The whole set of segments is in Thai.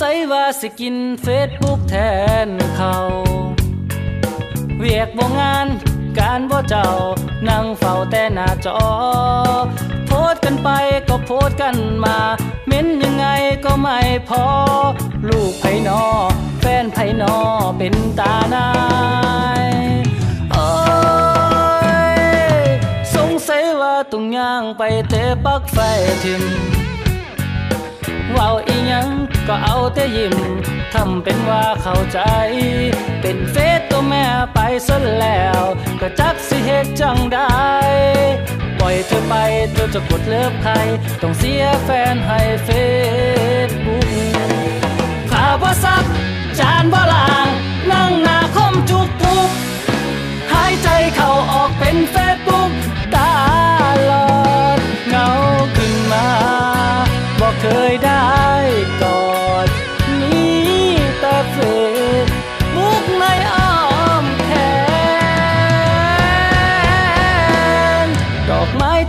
สัยว่าสิกินเฟซบุ๊กแทนเขาเวียกบ่งานการบ่เจ้านั่งเฝ้าแต่หน้าจอ โพสกันไปก็โพสกันมา เม้นยังไงก็ไม่พอ ลูกไผนอ แฟนไผนอเป็นตานายโอ้ยสงสัยว่าต้องย่างไปเตะปักไฟทิมว่าอีหยัง ก็เอาแต่ยิ้มทำเป็นว่าเข้าใจ เป็นเฟซตัวแม่ไปซะแล้ว ก็จักสิเฮ็ดจังได้ ปล่อยเธอไปเธอจะกดเลิฟใคร ต้องเสียแฟนให้เฟซ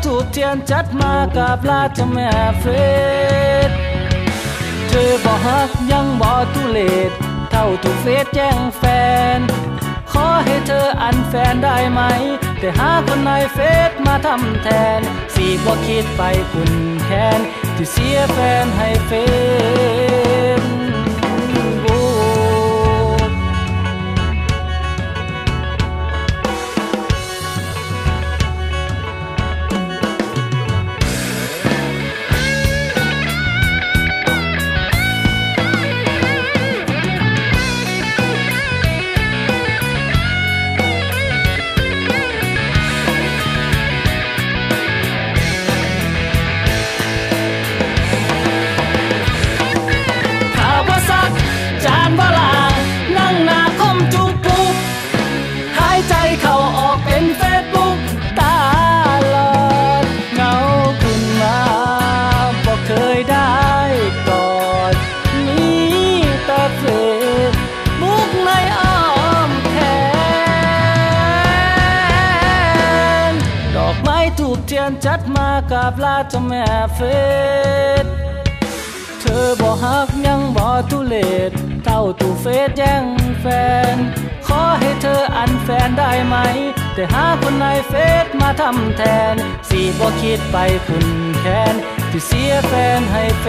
ถูกเทียนจัดมากับลาเจ้าแม่เฟซเธอบ่ฮักยังบ่ทุเลศเท่าถูกเฟซแจ้งแฟน ขอให้เธออันแฟนได้ไหม แต่หาคนในเฟซมาทำแทน สีบ่คิดไปคุณแค้นที่เสียแฟนให้เฟซ เชียนจัดมากับลาเจ้าแม่เฟสเธอบ่ฮักยังบ่ทุเลศเต่าตู่เฟสแย่งแฟน ขอให้เธออันแฟนได้ไหม แต่หาคนในเฟสมาทำแทน สีบ่คิดไปคุณแค้นที่เสียแฟนให้เฟ